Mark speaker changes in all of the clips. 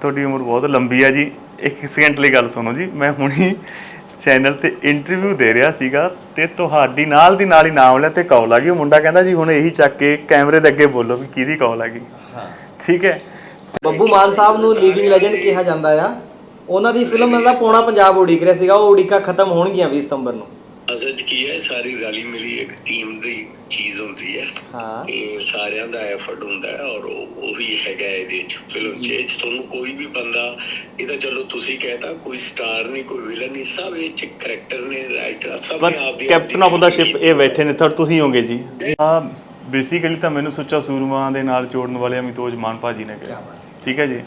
Speaker 1: ਤੁਹਾਡੀ ਉਮਰ ਬਹੁਤ ਲੰਬੀ ਆ ਜੀ। ਇੱਕ ਸਕਿੰਟ ਲਈ ਗੱਲ ਸੁਣੋ ਜੀ। ਮੈਂ ਹੁਣੀ ਚੈਨਲ ਤੇ ਇੰਟਰਵਿਊ ਦੇ ਰਿਹਾ ਸੀਗਾ ਤੇ ਤੁਹਾਡੀ ਨਾਲ ਦੀ ਨਾਲ ਹੀ ਨਾਮ ਲਿਆ ਤੇ ਕਾਲ ਆ ਗਈ। ਉਹ ਮੁੰਡਾ ਕਹਿੰਦਾ ਜੀ ਹੁਣ ਇਹੀ ਚੱਕ ਕੇ ਕੈਮਰੇ ਦੇ ਅੱਗੇ ਬੋਲੋ ਵੀ ਕਿਹਦੀ ਕਾਲ ਆ ਗਈ।
Speaker 2: ਹਾਂ।
Speaker 1: ਠੀਕ ਹੈ।
Speaker 2: ਬੱਬੂ ਮਾਨ ਸਾਹਿਬ ਨੂੰ ਲੀਡਿੰਗ ਲੈਜੈਂਡ ਕਿਹਾ ਜਾਂਦਾ ਆ। ਉਹਨਾਂ ਦੀ ਫਿਲਮ ਦਾ ਪੌਣਾ ਪੰਜਾਬ ਉਡੀਕ ਰਿਹਾ ਸੀਗਾ। ਉਹ ਉਡੀਕਾਂ ਖਤਮ ਹੋਣਗੀਆਂ 20 ਸਤੰਬਰ ਨੂੰ।
Speaker 3: ਅਸਲ ਕੀ ਹੈ? ਸਾਰੀ ਰਲੀ ਮਿਲੀ ਇੱਕ ਟੀਮ ਦੀ ਚੀਜ਼ ਹੁੰਦੀ ਹੈ।
Speaker 2: ਹਾਂ।
Speaker 3: ਇਹ ਸਾਰਿਆਂ ਦਾ ਐਫਰਟ ਹੁੰਦਾ ਹੈ ਔਰ ਉਹ ਉਹੀ ਹੈਗਾ ਇਹਦੇ 'ਚ ਫਿਲਮ 'ਚ। ਇਹ 'ਚ ਤੁਹਾਨੂੰ ਕੋਈ ਵੀ ਬੰਦਾ ਇਹਦਾ ਚਲੋ ਤੁਸੀਂ ਕਹਿਤਾ ਕੋਈ ਸਟਾਰ ਨਹੀਂ ਕੋਈ ਵਿਲਨ ਨਹੀਂ ਸਭ ਇਹ 'ਚ ਕਰੈਕਟਰ ਨੇ ਰਾਈਟਰ ਸਭ ਨੇ ਆਪਦੀ
Speaker 1: ਕੈਪਟਨ ਆਫ ਦਾ ਸ਼ਿਪ ਇਹ ਬੈਠੇ ਨੇ ਥਰ ਤੁਸੀਂ ਹੋਗੇ ਜੀ। ਆ ਬੇਸਿਕਲੀ ਤਾਂ ਮੈਨੂੰ ਸੁੱਚਾ ਸੂਰਮਾ ਦੇ ਨਾਲ ਜੋੜਨ ਵਾਲੇ ਅਮਿਤੋਜ ਮਾਨ ਭਾਜੀ ਨੇ ਕਿਹਾ। ਠੀਕ ਹੈ ਜੀ।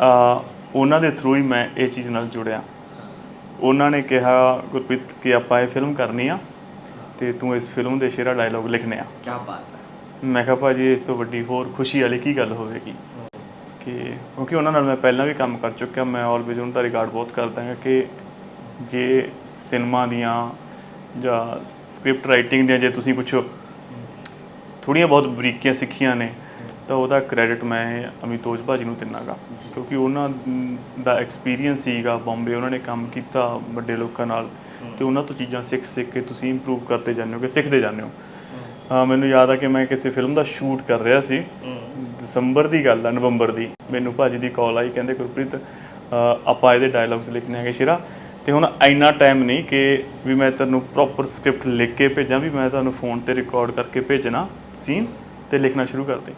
Speaker 1: ਆ ਉਹਨਾਂ ਦੇ ਥਰੂ ਹੀ ਮੈਂ ਇਹ ਚੀਜ਼ ਨਾਲ ਜੁੜਿਆ। ਉਹਨਾਂ ਨੇ ਕਿਹਾ ਗੁਰਪ੍ਰੀਤ ਕਿ ਆਪਾਂ ਇਹ ਫਿਲਮ ਕਰਨੀ ਆ। ਤੇ ਤੂੰ ਇਸ ਫਿਲਮ ਦੇ ਸ਼ੇਰਾ ਡਾਇਲੋਗ ਲਿਖਨੇ ਆ।
Speaker 2: ਕੀ ਬਾਤ ਹੈ।
Speaker 1: ਮੈਂ ਕਿਹਾ ਭਾਜੀ ਇਸ ਤੋਂ ਵੱਡੀ ਹੋਰ ਖੁਸ਼ੀ ਵਾਲੀ ਕੀ ਗੱਲ ਹੋਵੇਗੀ? ਕਿ ਕਿਉਂਕਿ ਉਹਨਾਂ ਨਾਲ ਮੈਂ ਪਹਿਲਾਂ ਵੀ ਕੰਮ ਕਰ ਚੁੱਕਿਆ ਮੈਂ ਆਲਵੇਜ਼ ਉਹਨਾਂ ਦਾ ਰਿਕਾਰਡ ਬਹੁਤ ਕਰਦਾ ਹਾਂ ਕਿ ਜੇ ਸਿਨੇਮਾ ਦੀਆਂ ਜਾਂ ਸਕ੍ਰਿਪਟ ਰਾਈਟਿੰਗ ਦੀਆਂ ਜੇ ਤੁਸੀਂ ਕੁਝ ਥੋੜੀਆਂ ਬਹੁਤ ਬਰੀਕੀਆਂ ਸਿੱਖੀਆਂ ਨੇ। ਤਾਂ ਉਹਦਾ ਕ੍ਰੈਡਿਟ ਮੈਂ ਅਮਿਤੋਜ ਭਾਜੀ ਨੂੰ ਦਿੰਨਾਗਾ ਕਿਉਂਕਿ ਉਹਨਾਂ ਦਾ ਐਕਸਪੀਰੀਅੰਸ ਸੀਗਾ ਬੰਬੇ ਉਹਨਾਂ ਨੇ ਕੰਮ ਕੀਤਾ ਵੱਡੇ ਲੋਕਾਂ ਨਾਲ। ਤੇ ਉਹਨਾਂ ਤੋਂ ਚੀਜ਼ਾਂ ਸਿੱਖ ਸਿੱਖ ਕੇ ਤੁਸੀਂ ਇੰਪਰੂਵ ਕਰਦੇ ਜਾਂਦੇ ਹੋ ਕਿ ਸਿੱਖਦੇ ਜਾਂਦੇ ਹੋ। ਮੈਨੂੰ ਯਾਦ ਆ ਕਿ ਮੈਂ ਕਿਸੇ ਫਿਲਮ ਦਾ ਸ਼ੂਟ ਕਰ ਰਿਹਾ ਸੀ। ਦਸੰਬਰ ਦੀ ਗੱਲ ਆ ਨਵੰਬਰ ਦੀ। ਮੈਨੂੰ ਭਾਜੀ ਦੀ ਕਾਲ ਆਈ ਕਹਿੰਦੇ ਗੁਰਪ੍ਰੀਤ ਆਪਾਂ ਇਹਦੇ ਡਾਇਲੌਗਸ ਲਿਖਣੇ ਹੈਗੇ ਸ਼ਿਰਾ। ਤੇ ਹੁਣ ਇੰਨਾ ਟਾਈਮ ਨਹੀਂ ਕਿ ਵੀ ਮੈਂ ਤੁਹਾਨੂੰ ਪ੍ਰੋਪਰ ਸਕ੍ਰਿਪਟ ਲਿਖ ਕੇ ਭੇਜਾਂ ਵੀ ਮੈਂ ਤੁਹਾਨੂੰ ਫੋਨ ਤੇ ਰਿਕਾਰਡ ਕਰਕੇ ਭੇਜਣਾ ਸੀਨ ਤੇ ਲਿਖਣਾ ਸ਼ੁਰੂ ਕਰ ਦੇ।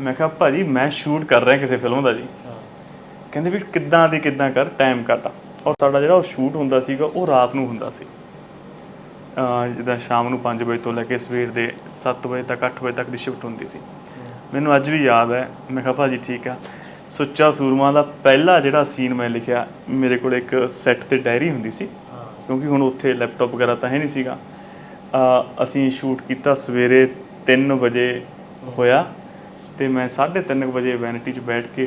Speaker 1: ਮੈਂ ਕਿਹਾ ਭਾਜੀ ਮੈਂ ਸ਼ੂਟ ਕਰ ਰਿਹਾ ਕਿਸੇ ਫਿਲਮ ਦਾ ਜੀ। ਕਹਿੰਦੇ ਵੀ ਕਿੱਦਾਂ ਦੀ ਕਿੱਦਾਂ ਕਰ? ਟਾਈਮ ਕੱਟ ਔਰ ਸਾਡਾ ਜਿਹੜਾ ਉਹ ਸ਼ੂਟ ਹੁੰਦਾ ਸੀਗਾ ਉਹ ਰਾਤ ਨੂੰ ਹੁੰਦਾ ਸੀ। ਜਿੱਦਾਂ ਸ਼ਾਮ ਨੂੰ 5 ਵਜੇ ਤੋਂ ਲੈ ਕੇ ਸਵੇਰ ਦੇ 7 ਵਜੇ ਤੱਕ 8 ਵਜੇ ਤੱਕ ਦੀ ਸ਼ਿਫਟ ਹੁੰਦੀ ਸੀ। ਮੈਨੂੰ ਅੱਜ ਵੀ ਯਾਦ ਹੈ ਮੈਂ ਕਿਹਾ ਭਾਜੀ ਠੀਕ ਆ। ਸੁੱਚਾ ਸੂਰਮਾ ਦਾ ਪਹਿਲਾ ਜਿਹੜਾ ਸੀਨ ਮੈਂ ਲਿਖਿਆ ਮੇਰੇ ਕੋਲ ਇੱਕ ਸੈੱਟ ਤੇ ਡਾਇਰੀ ਹੁੰਦੀ ਸੀ। ਕਿਉਂਕਿ ਹੁਣ ਉੱਥੇ ਲੈਪਟਾਪ ਵਗੈਰਾ ਤਾਂ ਹੈ ਨਹੀਂ ਸੀਗਾ। ਅਸੀਂ ਸ਼ੂਟ ਕੀਤਾ ਸਵੇਰੇ 3 ਵਜੇ ਹੋਇਆ। ਤੇ ਮੈਂ 3:30 ਵਜੇ ਵੈਨਿਟੀ 'ਚ ਬੈਠ ਕੇ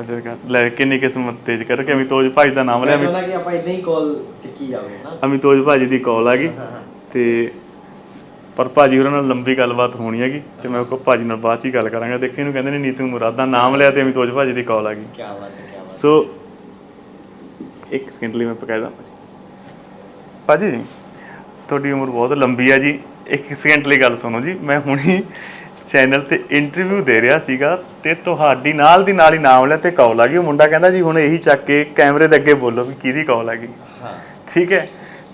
Speaker 1: ਅਜਰ ਕਰ ਲੈ ਕਿੰਨੀ ਕਿਸਮਤ ਤੇਜ ਕਰਕੇ ਅਮਿਤੋਜ ਭਾਈ ਦਾ ਨਾਮ ਲਿਆ।
Speaker 2: ਮੈਂ ਚਾਹੁੰਦਾ ਕਿ ਆਪਾਂ ਇਦਾਂ ਹੀ ਕਾਲ ਚੱਕੀ ਜਾਵੇ ਨਾ।
Speaker 1: ਅਮਿਤੋਜ ਭਾਜੀ ਦੀ ਕਾਲ ਆ ਗਈ।
Speaker 2: ਹਾਂ, ਹਾਂ।
Speaker 1: ਤੇ ਪਰ ਭਾਜੀ ਉਹਨਾਂ ਨਾਲ ਲੰਬੀ ਗੱਲਬਾਤ ਹੋਣੀ ਹੈਗੀ ਤੇ ਮੈਂ ਕੋ ਭਾਜੀ ਨਾਲ ਬਾਅਦ ਚ ਹੀ ਗੱਲ ਕਰਾਂਗਾ। ਦੇਖੀ ਇਹਨੂੰ ਕਹਿੰਦੇ ਨੇ ਨੀਤੂ ਮੁਰਾਦ ਦਾ ਨਾਮ ਲਿਆ ਤੇ ਅਮਿਤੋਜ ਭਾਜੀ ਦੀ ਕਾਲ ਆ ਗਈ।
Speaker 2: ਕੀ ਬਾਤ ਹੈ ਕੀ ਬਾਤ
Speaker 1: ਸੋ ਇੱਕ ਸਕਿੰਟ ਲਈ ਮੈਂ ਪਕਾਇਦਾ ਭਾਜੀ ਤੁਹਾਡੀ ਉਮਰ ਬਹੁਤ ਲੰਬੀ ਆ ਜੀ। ਇੱਕ ਸਕਿੰਟ ਲਈ ਗੱਲ ਸੁਣੋ ਜੀ। ਮੈਂ ਹੁਣੀ ਚੈਨਲ ਤੇ ਇੰਟਰਵਿਊ ਦੇ ਰਿਹਾ ਸੀਗਾ ਤੇ ਤੁਹਾਡੀ ਨਾਲ ਦੀ ਨਾਲ ਹੀ ਨਾਮ ਲਿਆ ਤੇ ਕਾਲ ਆ ਗਈ। ਉਹ ਮੁੰਡਾ ਕਹਿੰਦਾ ਜੀ ਹੁਣ ਇਹੀ ਚੱਕ ਕੇ ਕੈਮਰੇ ਦੇ ਅੱਗੇ ਬੋਲੋ ਵੀ ਕਿਹਦੀ ਕਾਲ ਆ ਗਈ।
Speaker 2: ਹਾਂ।
Speaker 1: ਠੀਕ ਹੈ?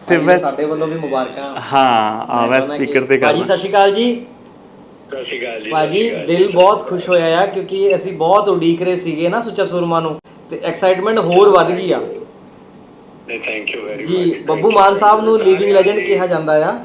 Speaker 1: ਤੇ
Speaker 2: ਭਾਜੀ,
Speaker 1: ਮੈਂ
Speaker 2: ਸਾਡੇ ਵੱਲੋਂ ਵੀ ਮੁਬਾਰਕਾਂ।
Speaker 1: ਹਾਂ ਆ ਮੈਂ ਸਪੀਕਰ ਤੇ
Speaker 2: ਭਾਜੀ
Speaker 1: ਕਰਦਾ
Speaker 2: ਸਤਿ ਸ਼੍ਰੀ ਅਕਾਲ ਜੀ।
Speaker 3: ਸਤਿ ਸ਼੍ਰੀ ਅਕਾਲ ਜੀ
Speaker 2: ਭਾਜੀ ਦਿਲ। ਬਹੁਤ ਖੁਸ਼ ਹੋਇਆ ਆ ਕਿਉਂਕਿ ਅਸੀਂ ਬਹੁਤ ਉਡੀਕ ਰਹੇ ਸੀਗੇ ਨਾ ਸੁੱਚਾ ਸੂਰਮਾ ਨੂੰ ਤੇ ਐਕਸਾਈਟਮੈਂਟ ਹੋਰ ਵੱਧ ਗਈ ਆ।
Speaker 3: ਨਹੀਂ ਥੈਂਕ ਯੂ ਵੈਰੀ
Speaker 2: ਜੀ ਬੱਬੂ ਮਾਨ ਸਾਹਿਬ ਨੂੰ ਲੀਡਿੰਗ ਲੈਜੈਂਡ ਕਿਹਾ ਜਾਂਦਾ ਆ।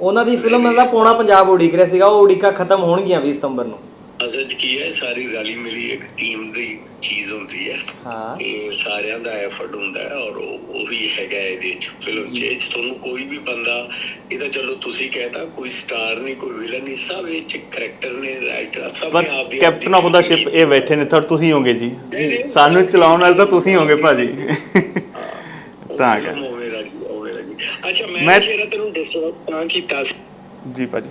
Speaker 2: ਉਹਨਾਂ ਦੀ ਫਿਲਮ ਦਾ ਪੌਣਾ ਪੰਜਾਬ ਉਡੀਕ ਰਿਹਾ ਸੀਗਾ ਉਹ ਉਡੀਕਾਂ ਖਤਮ ਹੋਣਗੀਆਂ 20 ਸਤੰਬਰ ਨੂੰ।
Speaker 3: ਅਸਲ 'ਚ ਕੀ ਹੈ ਸਾਰੀ ਰਲੀ ਮਿਲੀ ਇੱਕ ਟੀਮ ਦੀ ਚੀਜ਼ ਹੁੰਦੀ ਹੈ।
Speaker 2: ਹਾਂ।
Speaker 3: ਇਹ ਸਾਰਿਆਂ ਦਾ ਐਫਰਟ ਹੁੰਦਾ ਹੈ ਔਰ ਉਹ ਉਹੀ ਹੈਗਾ ਇਹਦੇ 'ਚ ਫਿਲਮ 'ਚ। ਇਹ 'ਚ ਤੁਹਾਨੂੰ ਕੋਈ ਵੀ ਬੰਦਾ ਇਹਦਾ ਚਲੋ ਤੁਸੀਂ ਕਹਿਤਾ ਕੋਈ ਸਟਾਰ ਨਹੀਂ ਕੋਈ ਵਿਲਨ ਨਹੀਂ ਸਭ ਇਹ 'ਚ ਕਰੈਕਟਰ ਨੇ ਰਾਈਟਰ ਸਭ
Speaker 1: ਬਟ
Speaker 3: ਨੇ ਆਪਦੀ
Speaker 1: ਕੈਪਟਨ ਆਫ ਦਾ ਸ਼ਿਪ ਇਹ ਬੈਠੇ ਨੇ ਥਰ ਤੁਸੀਂ ਹੋਗੇ ਜੀ। ਸਾਨੂੰ ਚਲਾਉਣ ਵਾਲੇ ਤਾਂ ਤੁਸੀਂ ਹੋਗੇ ਭਾਜੀ। ਤਾਂ ਕਰ
Speaker 3: ਅੱਛਾ ਮੈਂ
Speaker 1: ਮੈਂ-
Speaker 3: ਜਿਹੜਾ ਤੈਨੂੰ ਦੱਸਣਾ ਤਾਂ ਕੀਤਾ ਸੀ।
Speaker 1: ਜੀ ਭਾਜੀ।